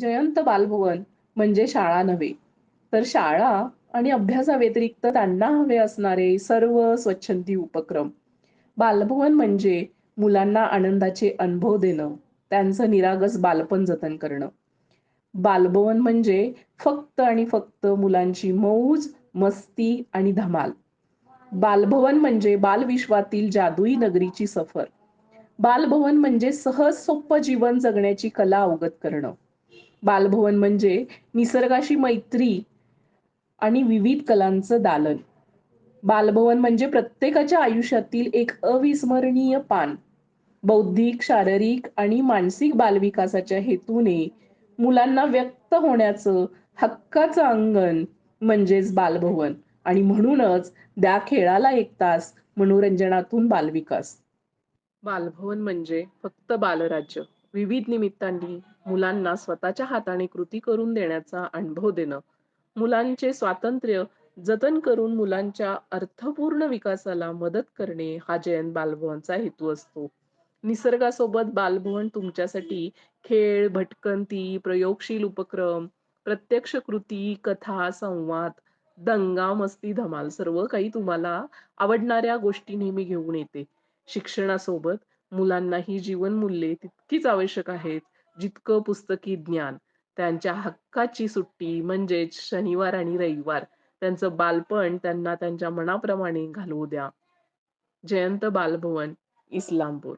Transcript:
जयंत बालभवन म्हणजे शाळा नव्हे, तर शाळा आणि अभ्यासाव्यतिरिक्त त्यांना हवे असणारे सर्व स्वच्छंदी उपक्रम. बालभवन म्हणजे मुलांना आनंदाचे अनुभव देणं, त्यांचं निरागस बालपण जतन करणं. बालभवन म्हणजे फक्त आणि फक्त मुलांची मौज, मस्ती आणि धमाल. बालभवन म्हणजे बालविश्वातील जादुई नगरीची सफर. बालभवन म्हणजे सहज सोपं जीवन जगण्याची कला अवगत करणं. बालभवन म्हणजे निसर्गाशी मैत्री आणि विविध कलांचं दालन. बालभवन म्हणजे प्रत्येकाच्या आयुष्यातील एक अविस्मरणीय पान. बौद्धिक, शारीरिक आणि मानसिक बालविकासाच्या हेतूने मुलांना व्यक्त होण्याचं हक्काचं अंगण म्हणजेच बालभवन आणि म्हणूनच द्या खेळाला एक तास, मनोरंजनातून बालविकास. बालभवन म्हणजे फक्त बालराज्य. विविध निमित्तांनी मुलांना स्वतःच्या हाताने कृती करून देण्याचा अनुभव देणं. मुलांचे स्वातंत्र्य जतन करून मुलांच्या अर्थपूर्ण विकासाला मदत करणे हा जयंत बालभवनचा हेतू असतो. निसर्गासोबत बालभवन तुमच्यासाठी खेळ, भटकंती, प्रयोगशील उपक्रम, प्रत्यक्ष कृती, कथा, संवाद, दंगा, मस्ती, धमाल सर्व काही तुम्हाला आवडणाऱ्या गोष्टी नेहमी घेऊन येते. शिक्षणासोबत मुलांना ही जीवनमूल्ये तितकीच आवश्यक आहेत, जितकं पुस्तकी ज्ञान. त्यांच्या हक्काची सुट्टी म्हणजेच शनिवार आणि रविवार. त्यांचं बालपण त्यांना त्यांच्या मनाप्रमाणे घालवू द्या. जयंत बालभवन, इस्लामपूर